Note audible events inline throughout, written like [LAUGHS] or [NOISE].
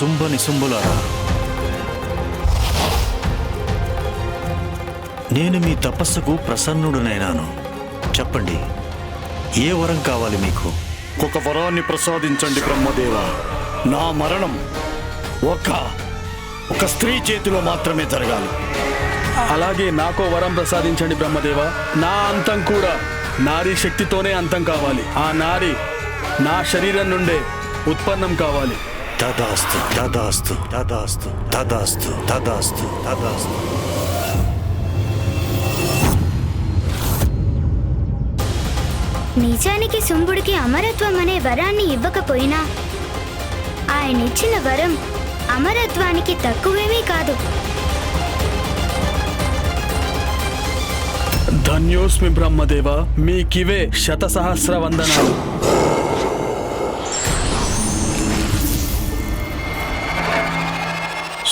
శుంభ నిశుంభులారా నేను మీ తపస్సుకు ప్రసన్నుడునైనాను. చెప్పండి ఏ వరం కావాలి మీకు? ఒక వరాన్ని ప్రసాదించండి బ్రహ్మదేవ. నా మరణం ఒక ఒక స్త్రీ చేతిలో మాత్రమే జరగాలి. అలాగే నాకో వరం ప్రసాదించండి బ్రహ్మదేవ. నా అంతం కూడా నారీ శక్తితోనే అంతం కావాలి. ఆ నారి నా శరీరం నుండే ఉత్పన్నం కావాలి. తదాస్తు తదాస్తు తదాస్తు తదాస్తు తదాస్తు తదాస్తు నిజానికి శుంభుడికి అమరత్వం అనే వరాన్ని ఇవ్వకపోయినా ఆయన ఇచ్చిన వరం అమరత్వానికి తక్కువేమీ కాదు. ధన్యోస్మి బ్రహ్మదేవ మీకివే శత సహస్ర వందనాలు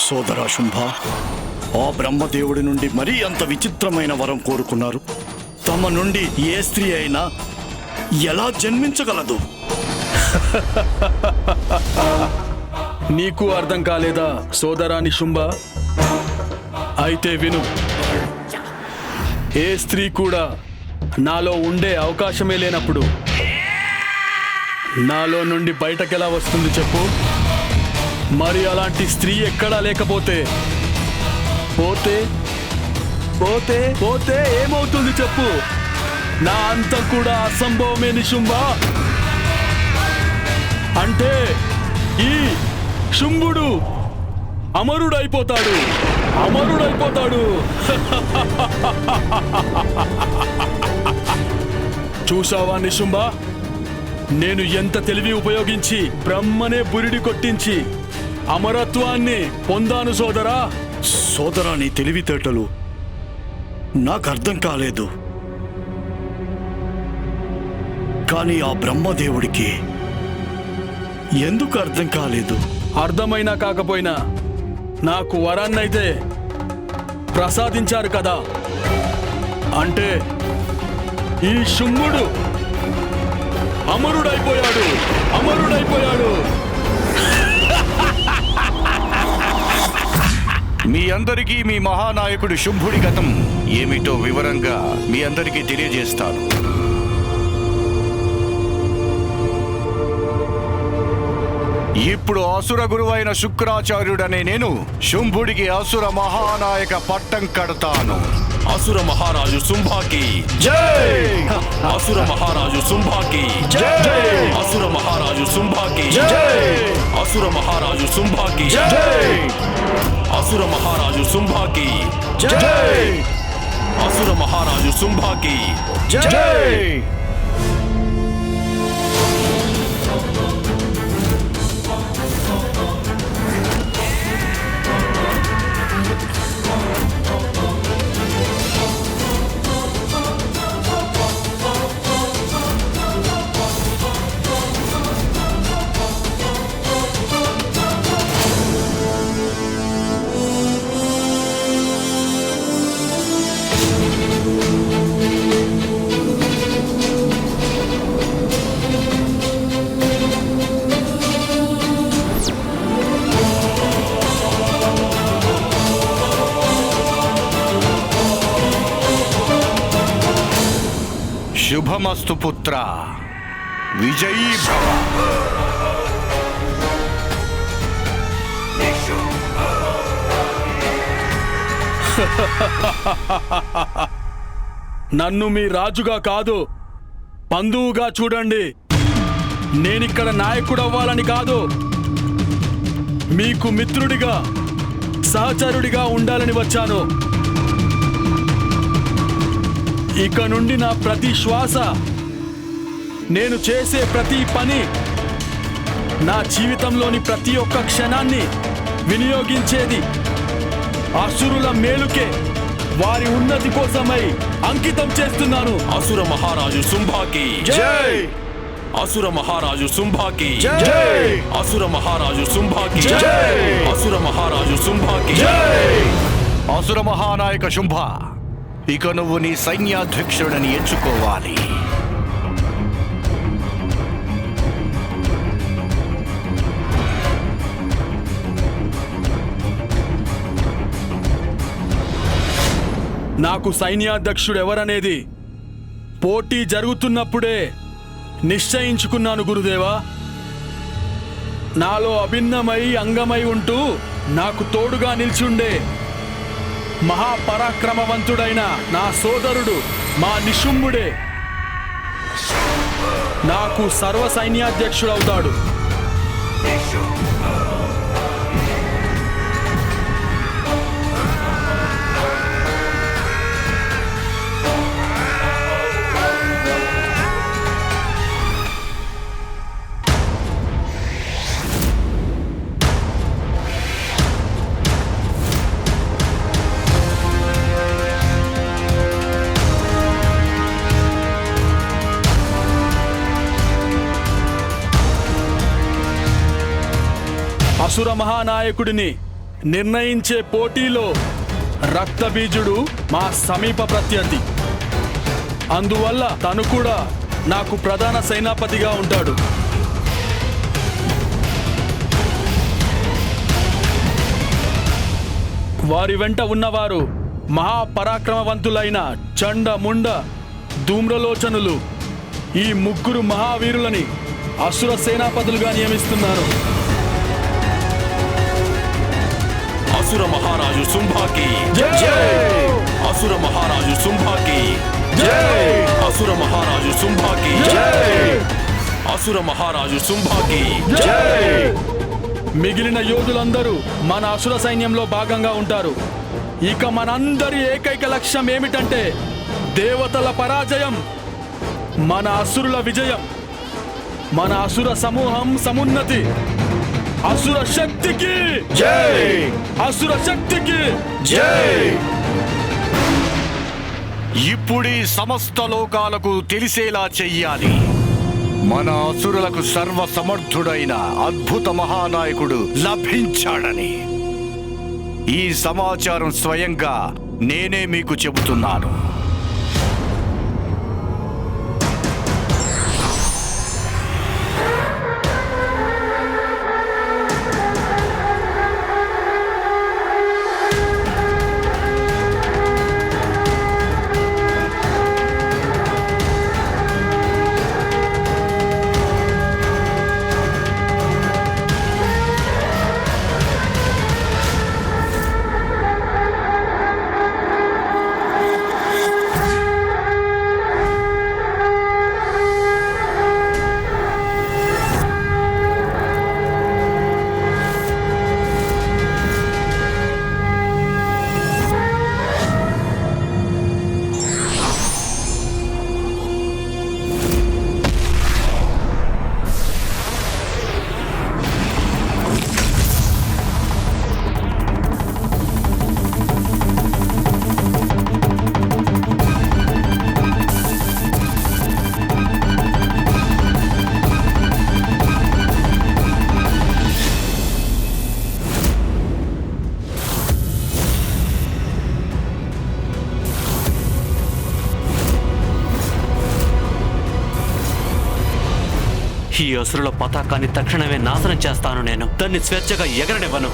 సోదరా శుంభ ఆ బ్రహ్మదేవుడి నుండి మరీ అంత విచిత్రమైన వరం కోరుకున్నారు. తమ నుండి ఏ స్త్రీ అయినా ఎలా జన్మించగలదు? [LAUGHS] నీకు అర్థం కాలేదా సోదరాని శుంభ? అయితే విను. ఏ స్త్రీ కూడా నాలో ఉండే అవకాశమే లేనప్పుడు నాలో నుండి బయటకెలా వస్తుంది చెప్పు? మరి అలాంటి స్త్రీ ఎక్కడా లేకపోతే? పోతే? పోతే? పోతే ఏమవుతుంది చెప్పు? నా అంతం కూడా అసంభవమే నిశుంభ. అంటే ఈ శుంభుడు అమరుడైపోతాడు. అమరుడైపోతాడు. చూసావా నిశుంభ? నేను ఎంత తెలివి ఉపయోగించి బ్రహ్మనే బురిడి కొట్టించి అమరత్వాన్ని పొందాను సోదరా. సోదరా నీ తెలివితేటలు నాకు అర్థం కాలేదు. కానీ ఆ బ్రహ్మదేవుడికి ఎందుకు అర్థం కాలేదు? అర్థమైనా కాకపోయినా నాకు వరాన్నైతే ప్రసాదించారు కదా. అంటే ఈ శుంభుడు అమరుడైపోయాడు. అమరుడైపోయాడు. మీ అందరికీ మీ మహానాయకుడు శుంభుడి గతం ఏమిటో వివరంగా మీ అందరికీ తెలియజేస్తాను. ఇప్పుడు అసుర గురువైన శుక్రాచార్యుడనే నేను. శుంభుడికి అసుర మహానాయక పట్టం కడతాను. అసుర మహారాజు శుంభాకి జై! అసుర మహారాజు శుంభాకి జై! అసుర మహారాజు శుంభాకి జై! అసుర మహారాజు శుంభాకి జై! అసుర మహారాజు శుంభాకి జై! అసుర మహారాజు శుంభాకి జై! శుభమస్తు పుత్ర. విజయీ భవ. [LAUGHS] నన్ను మీ రాజుగా కాదు పందువుగా చూడండి. నేనిక్కడ నాయకుడవ్వాలని కాదు మీకు మిత్రుడిగా సహచరుడిగా ఉండాలని వచ్చాను. ఇక నుండి నా ప్రతి శ్వాస నేను చేసే ప్రతి పని నా జీవితంలోని ప్రతి ఒక్క క్షణాన్ని వినియోగించేది అసురుల మేలుకే వారి ఉన్నతి కోసమై అంకితం చేస్తున్నాను. అసుర మహారాజు శుంభాకి జై! అసుర మహారాజు శుంభాకి జై! అసుర మహారాజు శుంభాకి జై! అసుర మహారాజు శుంభాకి జై! అసుర మహానాయక శుంభ ఇక నువ్వు నీ సైన్యాధ్యక్షుడని ఎంచుకోవాలి. నాకు సైన్యాధ్యక్షుడు ఎవరనేది పోటీ జరుగుతున్నప్పుడే నిశ్చయించుకున్నాను గురుదేవా. నాలో అభిన్నమై అంగమై ఉంటూ నాకు తోడుగా నిల్చుండే మహాపరాక్రమవంతుడైన నా సోదరుడు మా నిశుంభుడే. నాకు సర్వ సైన్యాధ్యక్షుడవుతాడు. అసుర మహానాయకుడిని నిర్ణయించే పోటీలో రక్తబీజుడు మా సమీప ప్రత్యర్థి. అందువల్ల తను కూడా నాకు ప్రధాన సేనాపతిగా ఉంటాడు. వారి వెంట ఉన్నవారు మహాపరాక్రమవంతులైన చండ ముండ ధూమ్రలోచనులు. ఈ ముగ్గురు మహావీరులని అసుర సేనాపతులుగా నియమిస్తున్నారు. అసుర మహారాజు శుంభాకి అసుర మహారాజు శుంభాకి అసుర మహారాజు శుంభాకి అసుర మహారాజు శుంభాకి మిగిలిన యోధులందరూ మన అసుర సైన్యంలో భాగంగా ఉంటారు. ఇక మనందరి ఏకైక లక్ష్యం ఏమిటంటే దేవతల పరాజయం మన అసురుల విజయం మన అసుర సమూహం సమున్నతి. అసుర శక్తికి అసుర శక్తికి ఇప్పుడీ సమస్త లోకాలకు తెలిసేలా చెయ్యాలి. మన అసురులకు సర్వ సమర్థుడైన అద్భుత మహానాయకుడు లభించాడని. ఈ సమాచారం స్వయంగా నేనే మీకు చెబుతున్నాను. ఈ అసురుల పతాకాన్ని తక్షణమే నాశనం చేస్తాను నేను. దాన్ని స్వేచ్ఛగా ఎగరనివ్వను.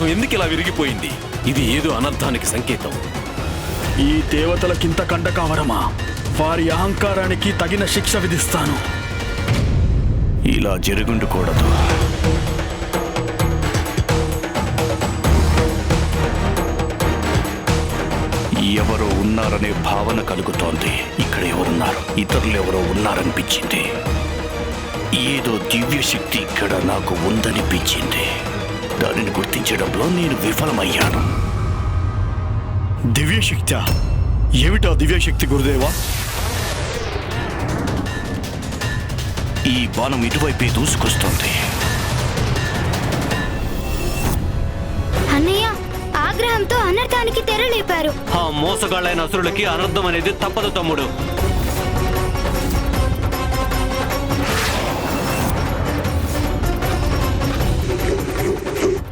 పతాకం ఎందుకు ఇలా విరిగిపోయింది? ఇది ఏదో అనర్థానికి సంకేతం. ఈ దేవతలకింత కండ కావడమా? వారి అహంకారానికి తగిన శిక్ష విధిస్తాను. ఇలా జరుగుండకూడదు ఎవరో ఉన్నారనే భావన కలుగుతోంది. ఇక్కడ ఎవరున్నారు? ఇతరులు ఎవరో ఉన్నారనిపించింది. ఏదో దివ్య శక్తి ఇక్కడ నాకు ఉందనిపించింది. దానిని గుర్తించడంలో నేను విఫలమయ్యాను. దివ్యశక్త ఏమిటా దివ్యశక్తి గురుదేవా? ఈ బాణం ఇటువైపే దూసుకొస్తుంది. అన్నయ్య ఆగ్రహంతో అనర్థానికి తెరలేపారు. ఆ మోసగాళ్ళైన అసురులకి అనర్థం అనేది తప్పదు తమ్ముడు.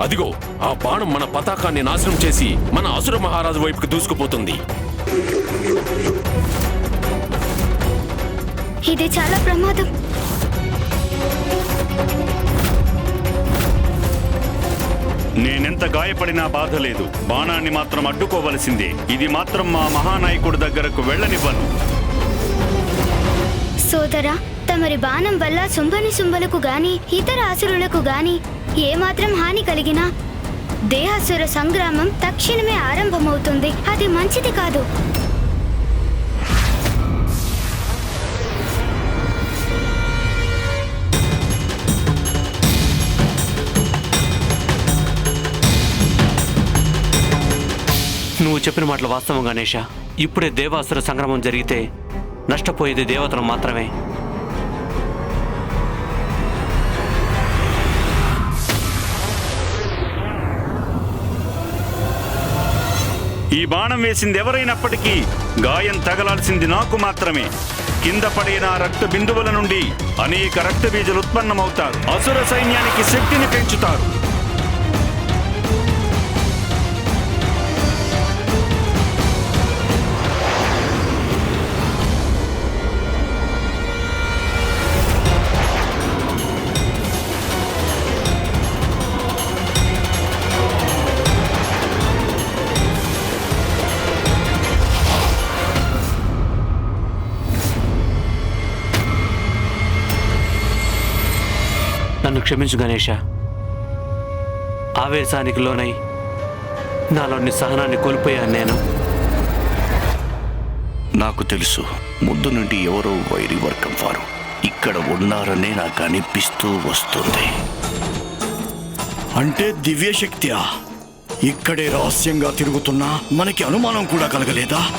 అదిగో ఆ బాణం మన పతాకాన్ని నాశనం చేసి మన అసుర మహారాజు వైపుకి దూసుకుపోతుంది. ఇది చాలా ప్రమాదం. నేనెంత గాయపడినా బాధ లేదు. బాణాన్ని మాత్రం అడ్డుకోవలసిందే. ఇది మాత్రం మా మహానాయకుడి దగ్గరకు వెళ్ళనివ్వను. సోదరా తమరి బాణం వల్ల శుంభని శుంభలకు గాని ఇతర అసురులకు గాని ఏమాత్రం హాని కలిగినా దేహాసుర సంగ్రామం తక్షణమే ఆరంభమవుతుంది. అది మంచిది కాదు. నువ్వు చెప్పిన మాటలు వాస్తవం గణేష ఇప్పుడే దేవాసుర సంగ్రామం జరిగితే నష్టపోయేది దేవతలు మాత్రమే. ఈ బాణం వేసింది ఎవరైనప్పటికీ గాయం తగలాల్సింది నాకు మాత్రమే. కింద పడిన రక్త బిందువుల నుండి అనేక రక్త బీజలు ఉత్పన్నమవుతారు. అసుర సైన్యానికి శక్తిని పెంచుతారు. క్షమించు గణేష. ఆవేశానికి లోనై నాలోని సహనాన్ని కోల్పోయాను నేను. నాకు తెలుసు ముందు నుండి ఎవరో వైరి వర్గం వారు ఇక్కడ ఉన్నారనే నాకు అనిపిస్తూ వస్తుంది. అంటే దివ్యశక్త్యా? ఇక్కడే రహస్యంగా తిరుగుతున్నా మనకి అనుమానం కూడా కలగలేదా?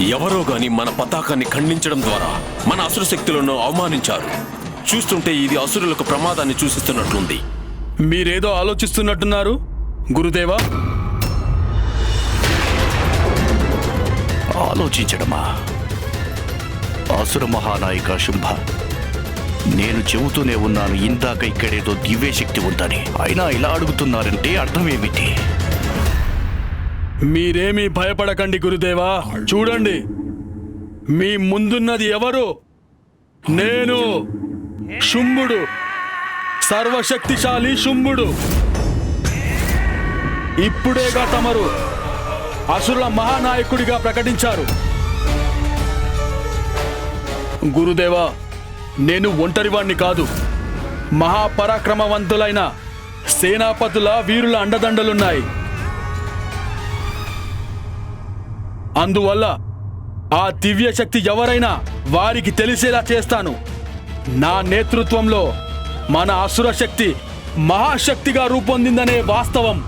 ఎవరో గాని మన పతాకాన్ని ఖండించడం ద్వారా మన అసుర శక్తులను అవమానించారు. చూస్తుంటే ఇది అసురులకు ప్రమాదాన్ని సూచిస్తున్నట్లుంది. మీరేదో ఆలోచిస్తున్నట్టున్నారు గురుదేవా? ఆలోచించడమా? అసుర మహానాయక శుంభ నేను చెబుతూనే ఉన్నాను ఇందాక ఇక్కడేదో దివ్యశక్తి ఉందని. అయినా ఇలా అడుగుతున్నారంటే అర్థం ఏమిటి మీరేమీ భయపడకండి గురుదేవా. చూడండి. మీ ముందున్నది ఎవరు? నేను. శుంభుడు. సర్వశక్తిశాలి శుంభుడు. ఇప్పుడేగా తమరు అసురుల మహానాయకుడిగా ప్రకటించారు. గురుదేవా నేను ఒంటరివాణ్ణి కాదు. మహాపరాక్రమవంతులైన సేనాపతుల వీరుల అండదండలున్నాయి. అందువల్ల ఆ దివ్య శక్తి ఎవరైనా వారికి తెలిసేలా చేస్తాను. నా నేతృత్వంలో మన అసుర శక్తి మహాశక్తిగా రూపొందిందనే వాస్తవం.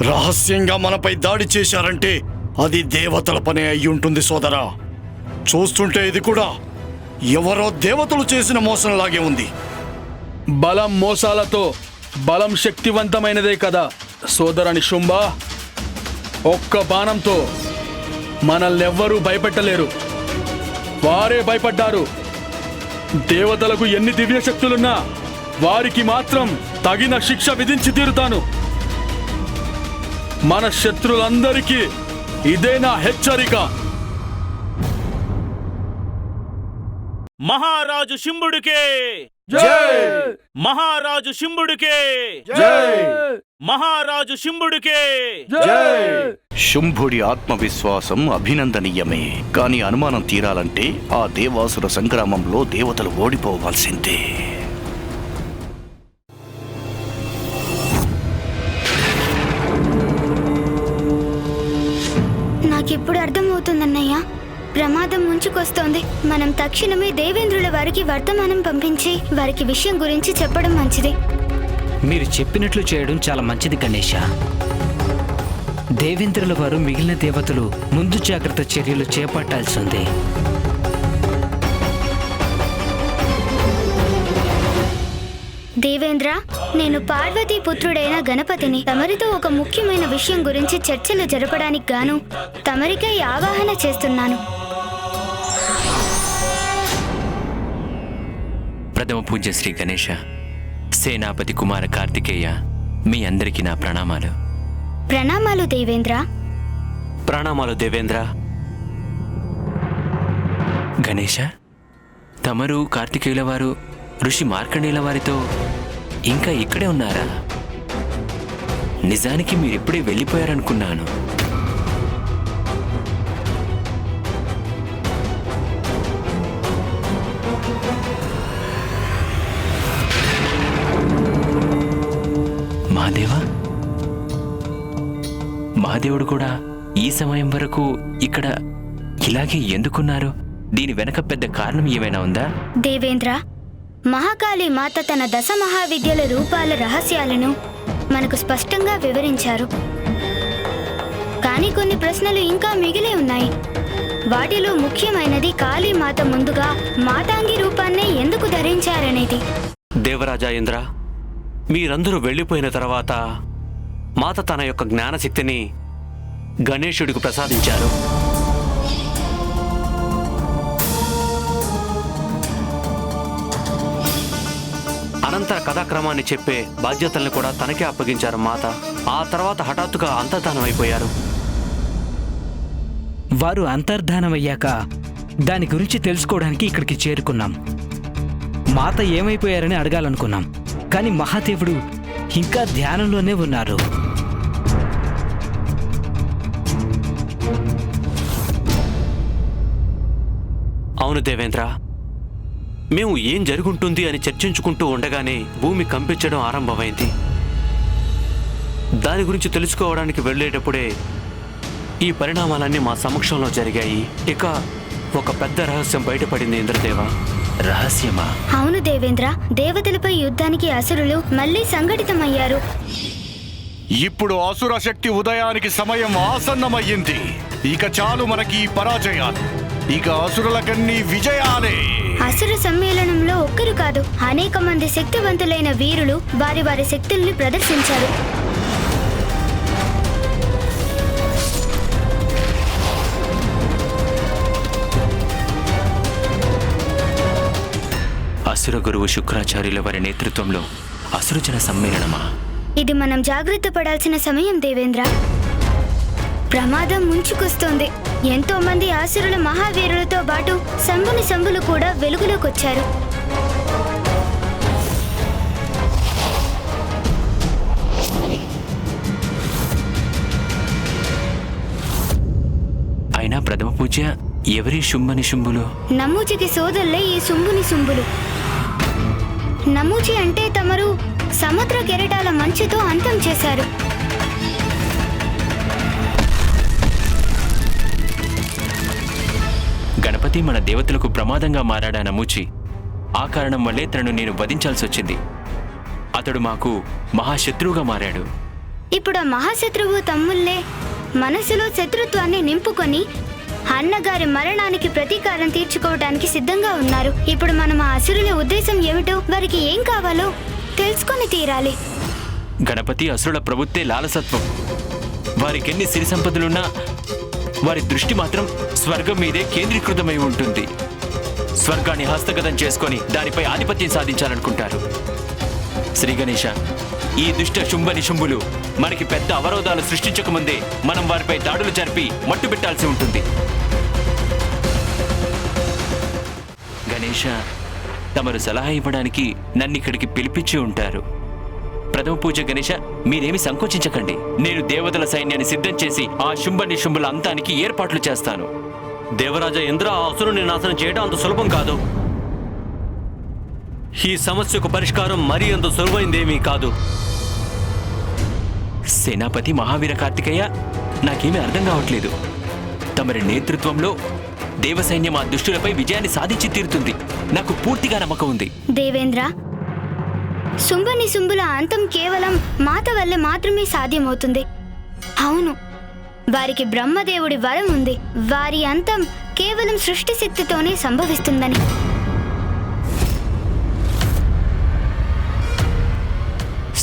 రహస్యంగా మనపై దాడి చేశారంటే అది దేవతల పనే అయి ఉంటుంది సోదరా. చూస్తుంటే ఇది కూడా ఎవరో దేవతలు చేసిన మోసంలాగే ఉంది. బలం మోసాలతో బలం శక్తివంతమైనదే కదా సోదరని శుంభ. ఒక్క బాణంతో మనల్నెవ్వరూ భయపెట్టలేరు. వారే భయపడ్డారు. దేవతలకు ఎన్ని దివ్య శక్తులున్నా వారికి మాత్రం తగిన శిక్ష విధించి తీరుతాను. మన శత్రులందరికీ ఇదే నా హెచ్చరిక. మహారాజు శింభుడికే మహారాజు శింభుడికే! మహారాజు శింభుడికే! శుంభుడి ఆత్మవిశ్వాసం అభినందనీయమే. కానీ అనుమానం తీరాలంటే ఆ దేవాసుర సంగ్రామంలో దేవతలు ఓడిపోవాల్సిందే. ముంచుకొస్తోంది మనం తక్షణమే దేవేంద్రుల వారికి వర్తమానం పంపించి వారికి విషయం గురించి చెప్పడం మంచిది. మీరు చెప్పినట్లు చేయడం చాలా మంచిది గణేష. దేవేంద్రుల వారు మిగిలిన దేవతలు ముందు జాగ్రత్త చర్యలు చేపట్టాల్సింది దేవేంద్ర నేను పార్వతీ పుత్రుడైన గణపతిని తమరితో ఒక ముఖ్యమైన విషయం గురించి చర్చలు జరపడానికి గాను తమరికై ఆవాహన చేస్తున్నాను. ప్రథమ పూజ్య శ్రీ గణేష సేనాపతి కుమార కార్తికేయ మీ అందరికీ నా ప్రణామాలు. ప్రణామాలు దేవేంద్ర. ప్రణామాలు దేవేంద్ర. గణేష తమరు కార్తికేయుల వారు ఋషి మార్కండేయుల వారితో ఇంకా ఇక్కడే ఉన్నారా? నిజానికి మీరిప్పుడే వెళ్ళిపోయారనుకున్నాను. మహాదేవుడు కూడా ఈ సమయం వరకు ఇక్కడ ఇలాగే ఎందుకున్నారు? దీని వెనక పెద్ద కారణం ఏమైనా ఉందా? దేవేంద్ర మహాకాళి మాత తన దశ మహావిద్యల రూపాల రహస్యాలను మనకు స్పష్టంగా వివరించారు. కానీ కొన్ని ప్రశ్నలు ఇంకా మిగిలి ఉన్నాయి. వాటిలో ముఖ్యమైనది కాళీ మాత ముందుగా మాతాంగి రూపాన్నే ఎందుకు ధరించారనేది. దేవరాజా ఇంద్ర మీరందరూ వెళ్ళిపోయిన తర్వాత మాత తన యొక్క జ్ఞానశక్తిని గణేశుడికి ప్రసాదించారు. అనంతర కథాక్రమాన్ని చెప్పే బాధ్యతల్ని కూడా తనకే అప్పగించారు మాత. ఆ తర్వాత హఠాత్తుగా అంతర్ధానమైపోయారు. అయిపోయారు వారు అంతర్ధానమయ్యాక దాని గురించి తెలుసుకోవడానికి ఇక్కడికి చేరుకున్నాం. మాత ఏమైపోయారని అడగాలనుకున్నాం. కానీ మహాదేవుడు ఇంకా ధ్యానంలోనే ఉన్నారు. అవును దేవేంద్ర. మేము ఏం జరుగుంటుంది అని చర్చించుకుంటూ ఉండగానే భూమి కంపించడం ఆరంభమైంది. దాని గురించి తెలుసుకోవడానికి వెళ్ళేటప్పుడే ఈ పరిణామాలన్నీ మా సమక్షంలో జరిగాయి. ఇక ఒక పెద్ద రహస్యం బయటపడింది ఇంద్రదేవ. రహస్యమా? అవును దేవేంద్ర దేవతలపై యుద్ధానికి అసురులు మళ్ళీ సంఘటితమయ్యారు. ఇప్పుడు అసుర శక్తి ఉదయానికి సమయం ఆసన్నమయ్యింది. ఇక చాలు మనకి ఈ పరాజయాలు. ఇక అసురులకన్నీ విజయాలే. అసుర సమ్మేళనంలో ఒక్కరు కాదు అనేక మంది శక్తివంతులైన వీరులు వారి వారి శక్తుల్ని ప్రదర్శించారు. అసుర గురువు శుక్రాచార్యుల వారి నేతృత్వంలో అసురజన సమ్మేళనమా? ఇది మనం జాగ్రత్త పడాల్సిన సమయం దేవేంద్ర. ప్రమాదం ముంచుకొస్తోంది. ఎంతో మంది ఆసురుల మహావీరులతో పాటు సంబుని సంబులు కూడా వెలుగులోకొచ్చారు. అయినా ప్రథమ పూజ్య ఎవరి శుంభని శుంభులు? నమూచికి సోదరులే ఈ సుంబుని సుంబులు నమూచి అంటే తమరు సముద్ర కెరటాల మంచుతో అంతం చేశారు. గణపతి మన దేవతలకు ప్రమాదంగా మారాడా నమూచి ఆ కారణం వల్లే తనను నేను వధించాల్సి వచ్చింది. అతడు మాకు మహాశత్రువుగా మారాడు. ఇప్పుడు ఆ మహాశత్రువు తమ్ముళ్ళే మనసులో శత్రుత్వాన్ని నింపుకొని అన్నగారి మరణానికి ప్రతీకారం తీర్చుకోవడానికి సిద్ధంగా ఉన్నారు. ఇప్పుడు మనం ఆ అసురుల ఉద్దేశం ఏమిటో వారికి ఏం కావాలో తెలుసుకొని తీరాలి. గణపతి అసురుల ప్రభుత్వే లాలసత్వం. వారికెన్ని సిరి సంపదలున్నా వారి దృష్టి మాత్రం స్వర్గం మీదే కేంద్రీకృతమై ఉంటుంది. స్వర్గాన్ని హస్తగతం చేసుకొని దానిపై ఆధిపత్యం సాధించాలనుకుంటారు. శ్రీ గణేష ఈ దుష్ట శుంభ నిశుంభులు మనకి పెద్ద అవరోధాలు సృష్టించకముందే మనం వారిపై దాడులు జరిపి మట్టుబెట్టాల్సి ఉంటుంది. గణేష తమరు సలహా ఇవ్వడానికి నన్ను ఇక్కడికి పిలిపించి ఉంటారు. ప్రథమ పూజ గణేష మీరేమి సంకోచించకండి. నేను దేవతల సైన్యాన్ని సిద్ధం చేసి ఆ శుంభ నిశుంభుల అంతానికి ఏర్పాట్లు చేస్తాను. దేవరాజ ఇంద్ర ఆ అసురుని నాశనం చేయడం అంత సులభం కాదు. ఈ సమస్యకు పరిష్కారం మరీ అంత సులువైందేమీ కాదు. సేనాపతి మహావీర కార్తికేయ నాకేమీ అర్థం కావట్లేదు. తమరి నేతృత్వంలో దేవసైన్యం ఆ దుష్టులపై విజయాన్ని సాధించి తీరుతుంది. నాకు పూర్తిగా నమ్మకం ఉంది. దేవేంద్ర శుంభని శుంభుల అంతం కేవలం మాత వల్ల మాత్రమే సాధ్యమవుతుంది. అవును వారికి బ్రహ్మదేవుడి వరం ఉంది. వారి అంతం కేవలం సృష్టి శక్తితోనే సంభవిస్తుందని.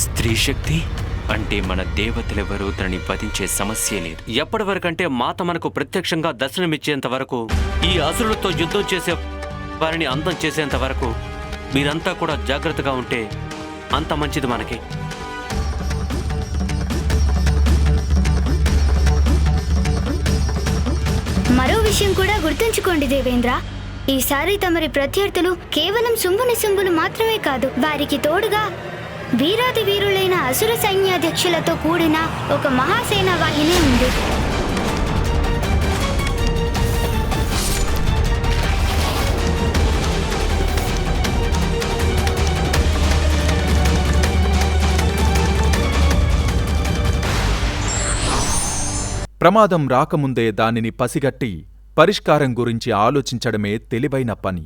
స్త్రీ శక్తి అంటే మన దేవతలెవరూ తనని వధించే సమస్య లేదు. ఎప్పటి వరకంటే మాత మనకు ప్రత్యక్షంగా దర్శనమిచ్చేంత వరకు ఈ అసురులతో యుద్ధం చేసే వారిని అంతం చేసేంత వరకు మీరంతా కూడా జాగ్రత్తగా ఉంటే అంత మంచిది మనకి. మరో విషయం కూడా గుర్తుంచుకోండి దేవేంద్ర. ఈసారి తమరి ప్రత్యర్థులు కేవలం సుంభుని సుంభులు మాత్రమే కాదు వారికి తోడుగా వీరాది వీరులైన అసుర సైన్యాధ్యక్షులతో కూడిన ఒక మహాసేనా వాహిని ఉంది. ప్రమాదం రాకముందే దానిని పసిగట్టి పరిష్కారం గురించి ఆలోచించడమే తెలివైన పని.